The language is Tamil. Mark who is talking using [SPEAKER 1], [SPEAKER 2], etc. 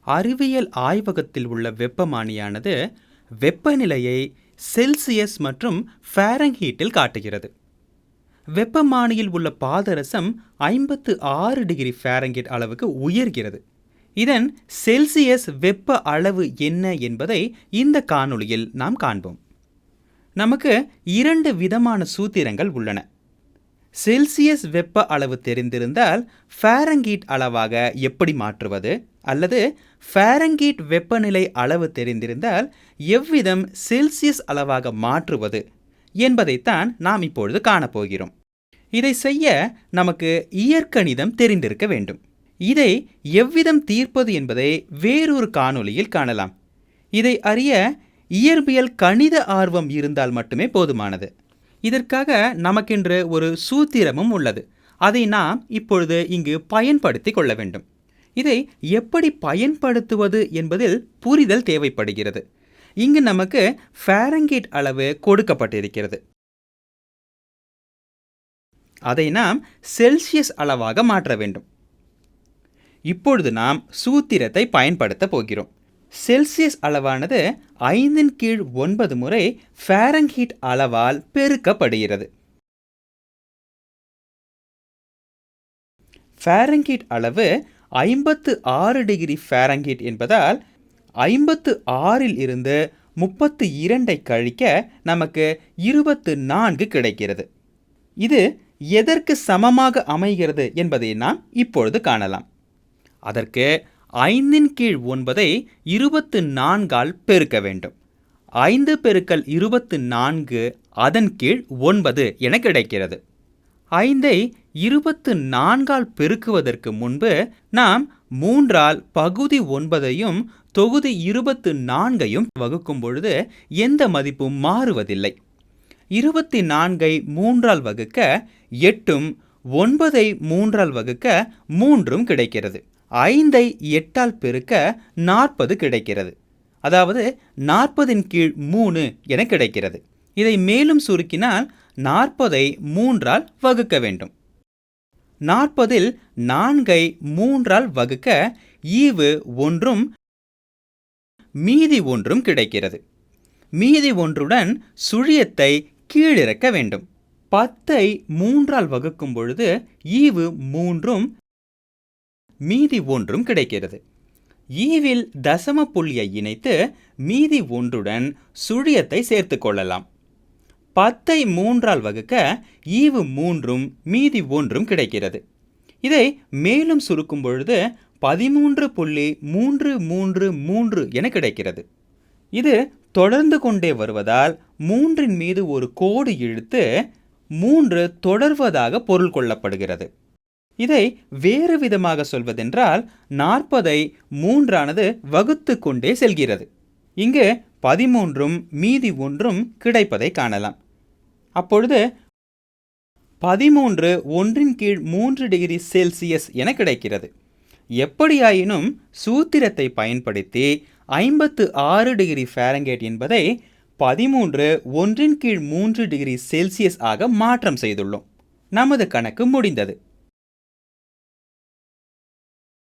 [SPEAKER 1] அறிவியல் ஆய்வகத்தில் உள்ள வெப்பமானியானது வெப்பநிலையை செல்சியஸ் மற்றும் ஃபேரங்ஹீட்டில் காட்டுகிறது. வெப்பமானியில் உள்ள பாதரசம் ஐம்பத்து ஆறு டிகிரி ஃபாரன்ஹீட் அளவுக்கு உயர்கிறது. இதன் செல்சியஸ் வெப்ப அளவு என்ன என்பதை இந்த காணொளியில் நாம் காண்போம். நமக்கு இரண்டு விதமான சூத்திரங்கள் உள்ளன. செல்சியஸ் வெப்ப அளவு தெரிந்திருந்தால் ஃபேரங்கீட் அளவாக எப்படி மாற்றுவது? அல்லது ஃபேரங்கீட் வெப்பநிலை அளவு தெரிந்திருந்தால் எவ்விதம் செல்சியஸ் அளவாக மாற்றுவது என்பதைத்தான் நாம் இப்பொழுது காணப்போகிறோம். இதை செய்ய நமக்கு இயற்கணிதம் தெரிந்திருக்க வேண்டும். இதை எவ்விதம் தீர்ப்பது என்பதை வேறொரு காணொளியில் காணலாம். இதை அறிய இயற்பியல் கணித ஆர்வம் இருந்தால் மட்டுமே போதுமானது. இதற்காக நமக்கென்று ஒரு சூத்திரமும் உள்ளது. அதை நாம் இப்பொழுது இங்கு பயன்படுத்தி கொள்ள வேண்டும். இதை எப்படி பயன்படுத்துவது என்பதில் புரிதல் தேவைப்படுகிறது. இங்கு நமக்கு ஃபேரங்கேட் அளவு கொடுக்கப்பட்டிருக்கிறது. அதை நாம் செல்சியஸ் அளவாக மாற்ற வேண்டும். இப்பொழுது நாம் சூத்திரத்தை பயன்படுத்த போகிறோம். செல்சியஸ் அளவானது ஐந்தின் கீழ் ஒன்பது முறை ஃபாரன்ஹீட் அளவால் பெருக்கப்படுகிறது. ஃபாரன்ஹீட் அளவு ஐம்பத்து ஆறு டிகிரி ஃபாரன்ஹீட் என்பதால் ஐம்பத்து ஆறில் இருந்து முப்பத்து இரண்டை கழிக்க நமக்கு இருபத்து நான்கு கிடைக்கிறது. இது எதற்கு சமமாக அமைகிறது என்பதை நாம் இப்பொழுது காணலாம். அதற்கு ஐந்தின் கீழ் ஒன்பதை இருபத்து நான்கால் பெருக்க வேண்டும். ஐந்து பெருக்கல் இருபத்து நான்கு அதன் கீழ் ஒன்பது என கிடைக்கிறது. ஐந்தை இருபத்து நான்கால் பெருக்குவதற்கு முன்பு நாம் மூன்றால் பகுதி ஒன்பதையும் தொகுதி இருபத்து நான்கையும் வகுக்கும் பொழுது எந்த மதிப்பும் மாறுவதில்லை. இருபத்தி நான்கை மூன்றால் வகுக்க எட்டும் ஒன்பதை மூன்றால் வகுக்க மூன்றும் கிடைக்கிறது. ஐந்தை எட்டால் பெருக்க நாற்பது கிடைக்கிறது. அதாவது நாற்பதின் கீழ் மூணு என கிடைக்கிறது. இதை மேலும் சுருக்கினால் நாற்பதை மூன்றால் வகுக்க வேண்டும். நாற்பதில் நான்கை மூன்றால் வகுக்க ஈவு ஒன்றும் மீதி ஒன்றும் கிடைக்கிறது. மீதி ஒன்றுடன் சுழியத்தை கீழிறக்க வேண்டும். பத்தை மூன்றால் வகுக்கும் பொழுது ஈவு மூன்றும் மீதி ஒன்றும் கிடைக்கிறது. ஈவில் தசம புள்ளியை இணைத்து மீதி ஒன்றுடன் சுழியத்தை சேர்த்து கொள்ளலாம். பத்தை மூன்றால் வகுக்க ஈவு மூன்றும் மீதி ஒன்றும் கிடைக்கிறது. இதை மேலும் சுருக்கும் பொழுது பதிமூன்று புள்ளி மூன்று மூன்று மூன்று என கிடைக்கிறது. இது தொடர்ந்து கொண்டே வருவதால் மூன்றின் மீது ஒரு கோடு இழுத்து மூன்று தொடர்வதாக பொருள் கொள்ளப்படுகிறது. இதை வேறு விதமாக சொல்வதென்றால் நாற்பதை மூன்றானது வகுத்து கொண்டே செல்கிறது. இங்கு பதிமூன்றும் மீதி ஒன்றும் கிடைப்பதை காணலாம். அப்பொழுது பதிமூன்று ஒன்றின் கீழ் மூன்று டிகிரி செல்சியஸ் என கிடைக்கிறது. எப்படியாயினும் சூத்திரத்தை பயன்படுத்தி ஐம்பத்து ஆறு டிகிரி ஃபேரங்கேட் என்பதை பதிமூன்று ஒன்றின் கீழ் மூன்று டிகிரி செல்சியஸ் ஆக மாற்றம் செய்துள்ளோம். நமது கணக்கு முடிந்தது.